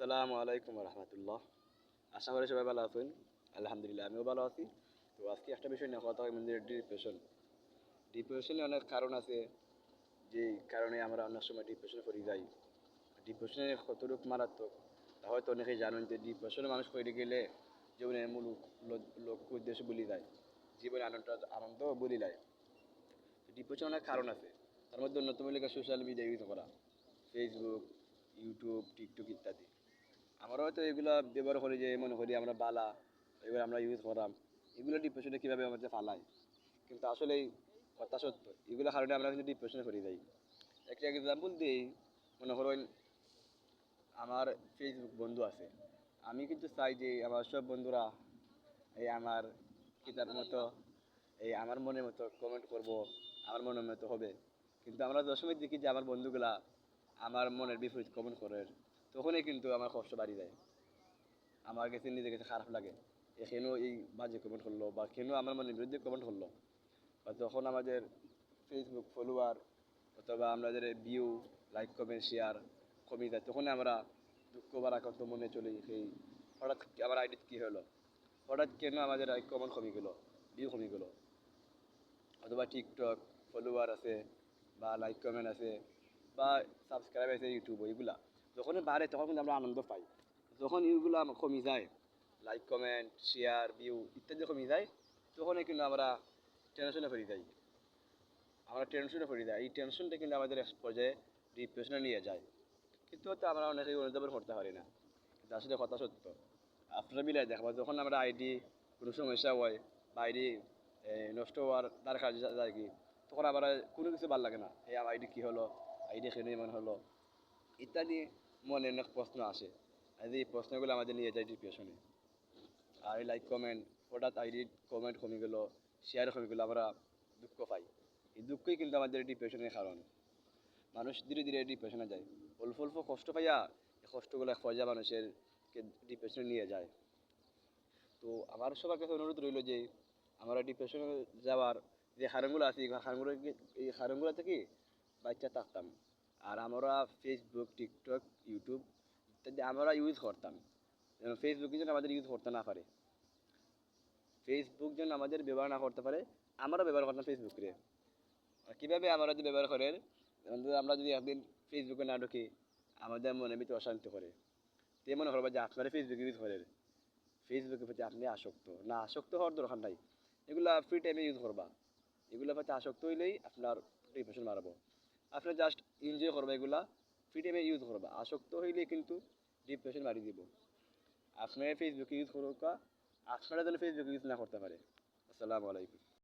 আসসালামু আলাইকুম রহমতুল্লাহ। আশা করি সবাই ভালো আছেন। আলহামদুলিল্লাহ, আমিও ভালো আছি। তো আজকে একটা বিষয় নিয়ে কথা হয় আমাদের ডিপ্রেশন ডিপ্রেশনে অনেক কারণ আছে যে কারণে আমরা অনেক সময় ডিপ্রেশনে পড়ে যাই। ডিপ্রেশনের কতটুকু মারাত্মক, তা হয়তো অনেকেই জানেন যে ডিপ্রেশনে মানুষ পড়ে গেলে জীবনের মূল লক্ষ্য উদ্দেশ্য বলি যায়। জীবনে আনন্দ আনন্দ বলি যায়। ডিপ্রেশন অনেক কারণ আছে। তার মধ্যে অন্যতম লেখা সোশ্যাল মিডিয়া ইউজ করা। ফেসবুক ইউটিউব টিকটক ইত্যাদি। আমরা হয়তো এগুলো ব্যবহার করি যে, মনে করি আমরা বালা, এগুলো আমরা ইউজ করাম। এগুলো ডিপ্রেশনে কীভাবে আমাদের ফালাই কিন্তু আসলে কথা সত্য এগুলো কারণে আমরা কিন্তু ডিপ্রেশনে পড়ে যাই। একটা এক্সাম্পল দিই, মনে করেন আমার ফেসবুক বন্ধু আছে। আমি কিন্তু চাই যে, আমার সব বন্ধুরা এই আমার কিতার মতো, এই আমার মনের মতো কমেন্ট করব, আমার মনের মতো হবে। কিন্তু আমরা দশমের দেখি যে আমার বন্ধুগুলা আমার মনের বিপরীত কমেন্ট করে তখনই কিন্তু আমার কষ্ট বাড়ি যায়। আমার কাছে নিজের কাছে খারাপ লাগে এ কেন এই বাজে কমেন্ট করল বা কেন আমার মনের বিরুদ্ধে কমেন্ট করল। বা তখন আমাদের ফেসবুক ফলোয়ার অথবা আমাদের ভিউ লাইক কমেন্ট শেয়ার কমে যায় তখন আমরা দুঃখ বা আকান্ত মনে চলি সেই হঠাৎ আমার আইডিতে কী হলো? হঠাৎ কেন আমাদের কমেন্ট কমে গেলো ভিউ কমে গেলো? অথবা টিকটক ফলোয়ার আছে বা লাইক কমেন্ট আছে বা সাবস্ক্রাইব আছে ইউটিউব এগুলা যখন বাড়ে, তখন কিন্তু আমরা আনন্দ পাই। যখন আমার কমে যায় লাইক কমেন্ট শেয়ার ভিউ ইত্যাদি কমে যায়, তখনই কিন্তু আমরা টেনশনে পড়ে যাই। আমরা টেনশনে পড়ে যাই। এই টেনশনটা কিন্তু আমাদের এক পর্যায়ে ডিপ্রেশনে নিয়ে যায়। কিন্তু হয়তো আমরা অনেকেই অনুধাবন করতে পারি না। কিন্তু আসলে কথা সত্য। আপনারা মিলাই দেখবা, যখন আমরা আইডি কোনো সমস্যা হয় বা আইডি নষ্ট হওয়ার দ্বার কাজ যায় কি, তখন আবার কোনো কিছু ভালো লাগে না। এই আমার আইডি কী হলো? আইডি কেন এমন হলো? ইত্যাদি মনে অনেক প্রশ্ন আসে। আর এই প্রশ্নগুলো আমাদের নিয়ে যায় ডিপ্রেশনে আর লাইক কমেন্ট হঠাৎ আইডি কমেন্ট কমে গেলো শেয়ার কমে গেলো, আমরা দুঃখ পাই। এই দুঃখই কিন্তু আমাদের ডিপ্রেশনের কারণ। মানুষ ধীরে ধীরে ডিপ্রেশনে যায়। অল্প অল্প কষ্ট পাইয়া কষ্টগুলো পর্যায়ে মানুষের ডিপ্রেশনে নিয়ে যায়। তো আমার সবার কাছে অনুরোধ রইল যে, আমরা ডিপ্রেশনে যাওয়ার যে হারণগুলো আছে, এই হারণগুলো এই হারণগুলো থেকে বাচ্চা থাকতাম। আর আমরা ফেসবুক টিকটক ইউটিউব ইত্যাদি আমরা ইউজ করতাম। যেন ফেসবুক যেন আমাদের ইউজ করতে না পারে। ফেসবুক যেন আমাদের ব্যবহার না করতে পারে, আমরা ব্যবহার করতাম ফেসবুকে কীভাবে আমরা যদি ব্যবহার করেন আমরা যদি একদিন ফেসবুকে না ঢুকি, আমাদের মনে ভিতরে অশান্তি করে। তে মনে করব যে আপনারা ফেসবুক ইউজ করেন। ফেসবুকের প্রতি আপনি আসক্ত। না, আসক্ত হওয়ার দরকার নাই। এগুলো ফ্রি টাইমে ইউজ করবা। এগুলোর প্রতি আসক্ত হইলেই আপনার ডিপ্রেশন মারাবো আপনি জাস্ট এনজয় করবা এগুলা ফ্রি টাইমে ইউজ করবা। আসক্ত হইলে কিন্তু ডিপ্রেশন বাড়ি দিব। আপনারা ফেসবুক ইউজ করুক আপনারা যেন ফেসবুক ইউজ না করতে পারে। আসসালামু আলাইকুম।